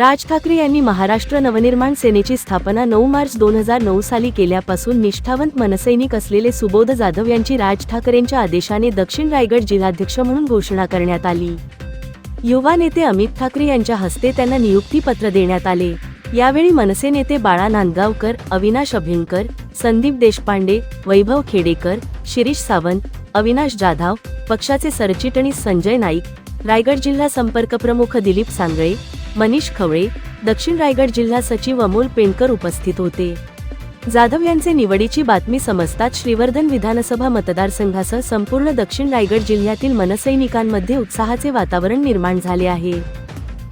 राज ठाकरे यांनी महाराष्ट्र नवनिर्माण सेनेची स्थापना नऊ मार्च दोन हजार नऊ साली केल्यापासून निष्ठावंत मनसैनिक असलेले सुबोध जाधव यांची राज ठाकरेंच्या आदेशाने दक्षिण रायगड जिल्हाध्यक्ष म्हणून घोषणा करण्यात आली. युवा नेते अमित ठाकरे यांच्या हस्ते त्यांना नियुक्तीपत्र देण्यात आले. यावेळी मनसे नेते बाळा नांदगावकर अविनाश अभिंकर संदीप देशपांडे वैभव खेडेकर शिरीष सावंत अविनाश जाधव पक्षाचे सरचिटणीस संजय नाईक रायगड जिल्हा संपर्क प्रमुख दिलीप सांगळे मनीष खवळे दक्षिण रायगड जिल्हा सचिव अमोल पेंडकर उपस्थित होते. जाधव यांचे निवडीची बातमी समजताच श्रीवर्धन विधानसभा मतदारसंघासह संपूर्ण दक्षिण रायगड जिल्ह्यातील मनसैनिकांमध्ये उत्साहाचे वातावरण निर्माण झाले आहे.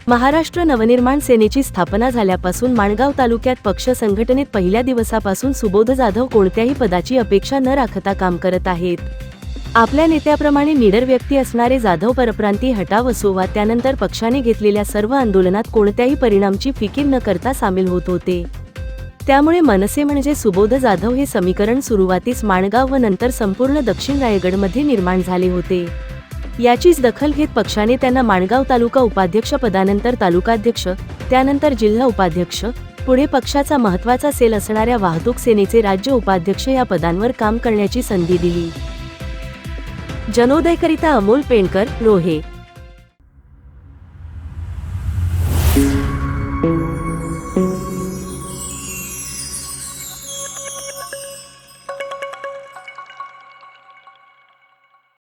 महाराष्ट्र नवनिर्माण सेनेची स्थापना झाल्यापासून माणगाव तालुक्यात पक्ष संघटनेत पहिल्या दिवसापासून सुबोध जाधव कोणत्याही पदाची अपेक्षा न राखता काम करत आहेत. आपल्या नेत्याप्रमाणे निडर व्यक्ती असणारे जाधव परप्रांती हटाव असो वा त्यानंतर पक्षाने घेतलेल्या सर्व आंदोलनात कोणत्याही परिणामची फिकीर न करता सामील होत होते. त्यामुळे मनसे म्हणजे सुबोध जाधव हे समीकरण सुरुवातीस माणगाव व नंतर संपूर्ण दक्षिण रायगडमध्ये निर्माण झाले होते. याचीच दखल घेत पक्षाने त्यांना माणगाव तालुका उपाध्यक्ष पदानंतर तालुकाध्यक्ष त्यानंतर जिल्हा उपाध्यक्ष पुढे पक्षाचा महत्त्वाचा सेल असणाऱ्या वाहतूक सेनेचे राज्य उपाध्यक्ष या पदांवर काम करण्याची संधी दिली. जनोदयकरिता अमोल पेंडकर रोहे